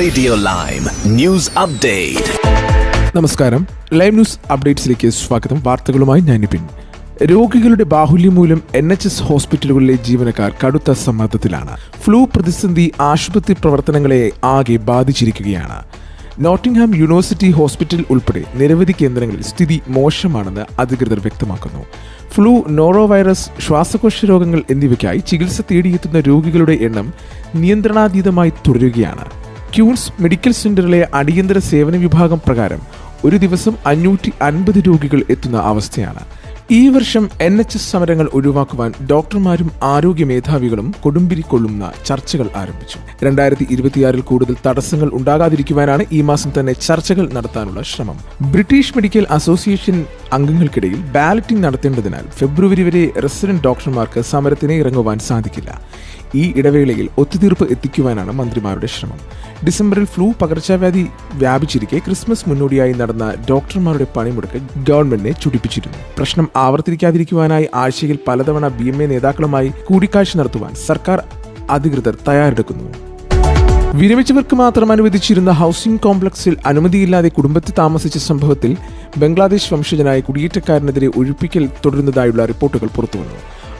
Radio Lime news update നമസ്കാരം. Live news അപ്ഡേറ്റ്സിലേക്ക് സ്വാഗതം. വാർത്തകളുമായി ഞാൻ നിപിൻ രോഗികളുടെ ബാഹുല്യം മൂലം എൻ എച്ച് എസ് ഹോസ്പിറ്റലുകളിലെ ജീവനക്കാർ കടുത്ത സമ്മർദ്ദത്തിലാണ്. ഫ്ലൂ പ്രതിസന്ധി ആശുപത്രി പ്രവർത്തനങ്ങളെ ആകെ ബാധിച്ചിരിക്കുകയാണ്. നോട്ടിംഗ്ഹാം യൂണിവേഴ്സിറ്റി ഹോസ്പിറ്റൽ ഉൾപ്പെടെ നിരവധി കേന്ദ്രങ്ങളിൽ സ്ഥിതി മോശമാണെന്ന് അധികൃതർ വ്യക്തമാക്കുന്നു. ഫ്ലൂ നോറോ വൈറസ് ശ്വാസകോശ രോഗങ്ങൾ എന്നിവയ്ക്കായി ചികിത്സ തേടിയെത്തുന്ന രോഗികളുടെ എണ്ണം നിയന്ത്രണാതീതമായി തുടരുകയാണ്. ക്യൂൻസ് മെഡിക്കൽ സെന്ററിലെ അടിയന്തര സേവന വിഭാഗം പ്രകാരം ഒരു ദിവസം അഞ്ഞൂറ്റി അൻപത് രോഗികൾ എത്തുന്ന അവസ്ഥയാണ്. ഈ വർഷം എൻ എച്ച് എസ് സമരങ്ങൾ ഒഴിവാക്കുവാൻ ഡോക്ടർമാരും ആരോഗ്യ മേധാവികളും കൊടുമ്പിരിക്കൊള്ളുന്ന ചർച്ചകൾ ആരംഭിച്ചു. രണ്ടായിരത്തി ഇരുപത്തിയാറിൽ കൂടുതൽ തടസ്സങ്ങൾ ഉണ്ടാകാതിരിക്കുവാനാണ് ഈ മാസം തന്നെ ചർച്ചകൾ നടത്താനുള്ള ശ്രമം. ബ്രിട്ടീഷ് മെഡിക്കൽ അസോസിയേഷൻ അംഗങ്ങൾക്കിടയിൽ ബാലറ്റിംഗ് നടത്തേണ്ടതിനാൽ ഫെബ്രുവരി വരെ റെസിഡന്റ് ഡോക്ടർമാർക്ക് സമരത്തിന് ഇറങ്ങുവാൻ സാധിക്കില്ല. ഈ ഇടവേളയിൽ ഒത്തുതീർപ്പ് എത്തിക്കുവാനാണ് മന്ത്രിമാരുടെ ശ്രമം. ഡിസംബറിൽ ഫ്ലൂ പകർച്ചവ്യാധി വ്യാപിച്ചിരിക്കെ ക്രിസ്മസ് മുന്നോടിയായി നടന്ന ഡോക്ടർമാരുടെ പണിമുടക്ക് ഗവൺമെന്റിനെ ചുടിപ്പിച്ചിരുന്നു. പ്രശ്നം ആവർത്തിക്കാതിരിക്കുവാനായി ആഴ്ചയിൽ പലതവണ ബി നേതാക്കളുമായി കൂടിക്കാഴ്ച നടത്തുവാൻ സർക്കാർ അധികൃതർ തയ്യാറെടുക്കുന്നു. വിരമിച്ചവർക്ക് മാത്രം അനുവദിച്ചിരുന്ന ഹൗസിംഗ് കോംപ്ലക്സിൽ അനുമതിയില്ലാതെ കുടുംബത്തിൽ താമസിച്ച സംഭവത്തിൽ ബംഗ്ലാദേശ് വംശജനായ കുടിയേറ്റക്കാരനെതിരെ ഒഴിപ്പിക്കൽ തുടരുന്നതായുള്ള റിപ്പോർട്ടുകൾ പുറത്തുവന്നു.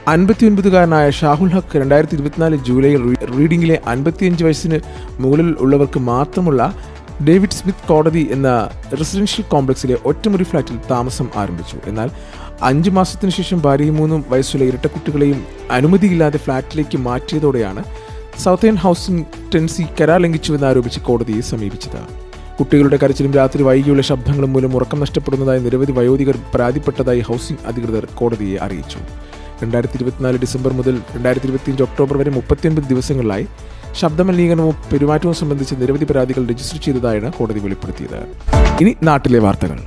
അൻപത്തിയൊൻപതുകാരനായ ഷാഹുൽ ഹക്ക് രണ്ടായിരത്തി ഇരുപത്തിനാല് ജൂലൈയിൽ റീഡിംഗിലെ അൻപത്തിയഞ്ച് വയസ്സിന് മുകളിൽ ഉള്ളവർക്ക് മാത്രമുള്ള ഡേവിഡ് സ്മിത്ത് കോടതി എന്ന റെസിഡൻഷ്യൽ കോംപ്ലക്സിലെ ഒറ്റമുറി ഫ്ളാറ്റിൽ താമസം ആരംഭിച്ചു. എന്നാൽ അഞ്ച് മാസത്തിനു ശേഷം ഭാര്യയും മൂന്നും വയസ്സുള്ള ഇരട്ടക്കുട്ടികളെയും അനുമതിയില്ലാതെ ഫ്ളാറ്റിലേക്ക് മാറ്റിയതോടെയാണ് സൗത്തേൺ ഹൗസിംഗ് ടെൻസി കരാർ ലംഘിച്ചുവെന്ന് ആരോപിച്ച് കോടതിയെ സമീപിച്ചത്. കുട്ടികളുടെ കരച്ചിലും രാത്രി വൈകിയുള്ള ശബ്ദങ്ങളും മൂലം ഉറക്കം നഷ്ടപ്പെടുന്നതായി നിരവധി വയോധികർ പരാതിപ്പെട്ടതായി ഹൗസിംഗ് അധികൃതർ കോടതിയെ അറിയിച്ചു. രണ്ടായിരത്തി ഇരുപത്തിനാല് ഡിസംബർ മുതൽ രണ്ടായിരത്തി ഇരുപത്തിയഞ്ച് ഒക്ടോബർ വരെ മുപ്പത്തിയൊൻപത് ദിവസങ്ങളിലായി ശബ്ദമലിനീകരണവും പെരുമാറ്റവും സംബന്ധിച്ച് നിരവധി പരാതികൾ രജിസ്റ്റർ ചെയ്തതായാണ് കോടതി വെളിപ്പെടുത്തിയത്. ഇനി നാട്ടിലെ വാർത്തകൾ.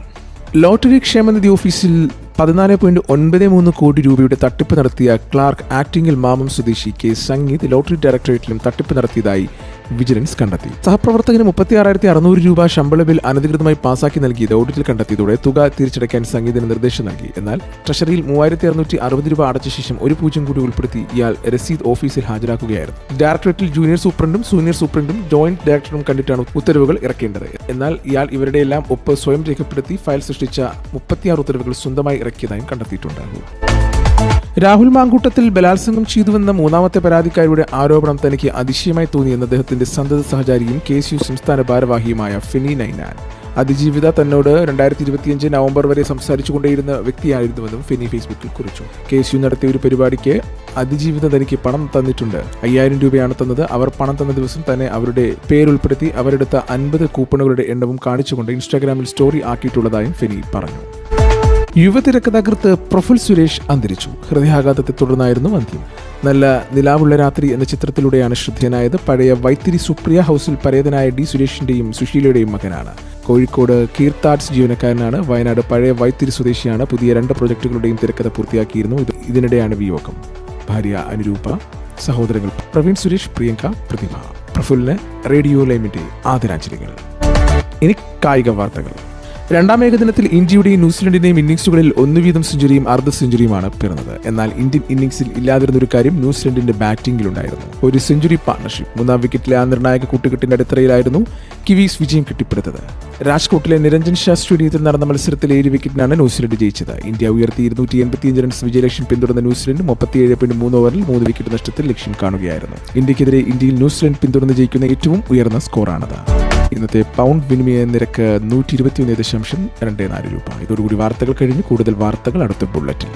ലോട്ടറി ക്ഷേമനിധി ഓഫീസിൽ പതിനാല് പോയിന്റ് ഒൻപത് മൂന്ന് കോടി രൂപയുടെ തട്ടിപ്പ് നടത്തിയ ക്ലാർക്ക് ആക്ടിംഗിൽ മാമം സ്വദേശി കെ സംഗീത് ലോട്ടറി ഡയറക്ടറേറ്റിലും തട്ടിപ്പ് നടത്തിയതായി വിജിലൻസ് കണ്ടെത്തി. സഹപ്രവർത്തകന് മുപ്പത്തി ആറായിരത്തി രൂപ ശമ്പള ബിൽ അനധികൃതമായി പാസാക്കി നൽകിയത് ഓഡിറ്റിൽ കണ്ടെത്തിയതോടെ തുക തിരിച്ചടയ്ക്കാൻ സംഗീതന് നിർദ്ദേശം നൽകി. എന്നാൽ ട്രഷറിയിൽ മൂവായിരത്തി അറുന്നൂറ്റി അറുപത് രൂപ അടച്ച ശേഷം ഒരു പൂജ്യം കൂടി ഉൾപ്പെടുത്തി ഇയാൾ രസീദ് ഓഫീസിൽ ഹാജരാക്കുകയായിരുന്നു. ഡയറക്ടറേറ്റിൽ ജൂനിയർ സൂപ്രണ്ടും സീനിയർ സൂപ്രണ്ടും ജോയിന്റ് ഡയറക്ടറും കണ്ടിട്ടാണ് ഉത്തരവുകൾ ഇറക്കേണ്ടത്. എന്നാൽ ഇയാൾ ഇവരുടെ എല്ലാം ഒപ്പ് സ്വയം രേഖപ്പെടുത്തി ഫയൽ സൃഷ്ടിച്ച മുപ്പത്തിയാറ് ഉത്തരവുകൾ സ്വന്തമായി ഇറക്കിയതായും കണ്ടെത്തിയിട്ടുണ്ട് രാഹുൽ മാങ്കൂട്ടത്തിൽ ബലാത്സംഗം ചെയ്തുവെന്ന മൂന്നാമത്തെ പരാതിക്കാരിയുടെ ആരോപണം തനിക്ക് അതിശയമായി തോന്നിയെന്ന് അദ്ദേഹത്തിന്റെ സന്തത സഹചാരിയും കെ എസ് യു സംസ്ഥാന ഭാരവാഹിയുമായ ഫിനി നൈനാൻ. അതിജീവിത തന്നോട് രണ്ടായിരത്തി ഇരുപത്തിയഞ്ച് നവംബർ വരെ സംസാരിച്ചുകൊണ്ടേയിരുന്ന വ്യക്തിയായിരുന്നുവെന്നും ഫിനി ഫേസ്ബുക്കിൽ കുറിച്ചു. കെ എസ് യു നടത്തിയ ഒരു പരിപാടിക്ക് അതിജീവിത തനിക്ക് പണം തന്നിട്ടുണ്ട്. അയ്യായിരം രൂപയാണ് തന്നത്. അവർ പണം തന്ന ദിവസം തന്നെ അവരുടെ പേരുൾപ്പെടുത്തി അവരെടുത്ത അൻപത് കൂപ്പണുകളുടെ എണ്ണവും കാണിച്ചുകൊണ്ട് ഇൻസ്റ്റാഗ്രാമിൽ സ്റ്റോറി ആക്കിയിട്ടുള്ളതായും ഫിനി പറഞ്ഞു. യുവതിരക്കഥാകൃത്ത് പ്രഫുൽ സുരേഷ് അന്തരിച്ചു. ഹൃദയാഘാതത്തെ തുടർന്നായിരുന്നു അന്ത്യം. നല്ല നിലാവുള്ള രാത്രി എന്ന ചിത്രത്തിലൂടെയാണ് ശ്രദ്ധേയനായത് പഴയ വൈത്തിരി സുപ്രിയ ഹൗസിൽ പരേതനായ ഡി സുരേഷിന്റെയും സുശീലയുടെയും മകനാണ്. കോഴിക്കോട് കീർത്താർട്സ് ജീവനക്കാരനാണ്. വയനാട് പഴയ വൈത്തിരി സ്വദേശിയാണ്. പുതിയ രണ്ട് പ്രൊജക്ടുകളുടെയും തിരക്കഥ പൂർത്തിയാക്കിയിരുന്നു ഇത്. ഇതിനിടെയാണ് വിയോഗം. ഭാര്യ അനുരൂപ സഹോദരങ്ങൾ പ്രവീൺ സുരേഷ് പ്രിയങ്ക പ്രതിഭ പ്രഫുലിന് റേഡിയോ ലൈമിന്റെ ആദരാഞ്ജലികൾ. ഇനി കായിക വാർത്തകൾ. രണ്ടാം ഏകദിനത്തിൽ ഇന്ത്യയുടെയും ന്യൂസിലൻഡിന്റെയും ഇന്നിംഗ്സുകളിൽ ഒന്ന് വീതം സെഞ്ചുറിയും അർദ്ധ സെഞ്ചുറിയുമാണ് പിറന്നത്. എന്നാൽ ഇന്ത്യൻ ഇന്നിംഗ്സിൽ ഇല്ലാതിരുന്ന ഒരു കാര്യം ന്യൂസിലൻഡിന്റെ ബാറ്റിംഗിലുണ്ടായിരുന്നു. ഒരു സെഞ്ചുറി പാർട്ണർഷിപ്പ് മൂന്നാം വിക്കറ്റിലെ ആ നിർണായക കൂട്ടുകെട്ടിന്റെ അടിത്തറയിലായിരുന്നു കിവീസ് വിജയം കെട്ടിപ്പടുത്തത്. രാജ്കോട്ടിലെ നിരഞ്ജൻ ഷാ സ്റ്റേഡിയത്തിൽ നടന്ന മത്സരത്തിൽ ഏഴ് വിക്കറ്റിനാണ് ന്യൂസിലൻഡ് ജയിച്ചത്. ഇന്ത്യ ഉയർത്തി ഇരുന്നൂറ്റി എൺപത്തിയഞ്ച് റൺസ് വിജയലക്ഷ്യം പിന്തുടർന്ന ന്യൂസിലൻഡ് മുപ്പത്തിയേഴ് പോയിന്റ് മൂന്ന് ഓവറിൽ മൂന്ന് വിക്കറ്റ് നഷ്ടത്തിൽ ലക്ഷ്യം കാണുകയായിരുന്നു. ഇന്ത്യക്കെതിരെ ഇന്ത്യയിൽ ന്യൂസിലൻഡ് പിന്തുടർന്ന് ജയിക്കുന്ന ഏറ്റവും ഉയർന്ന സ്കോറാണത്. ഇന്നത്തെ പൗണ്ട് വിനിമയ നിരക്ക് നൂറ്റി ഇരുപത്തിയൊന്ന് ദശാംശം രണ്ട് നാല് രൂപ. ഇതോടുകൂടി വാർത്തകൾ കഴിഞ്ഞ് കൂടുതൽ വാർത്തകൾ അടുത്ത ബുള്ളറ്റിൽ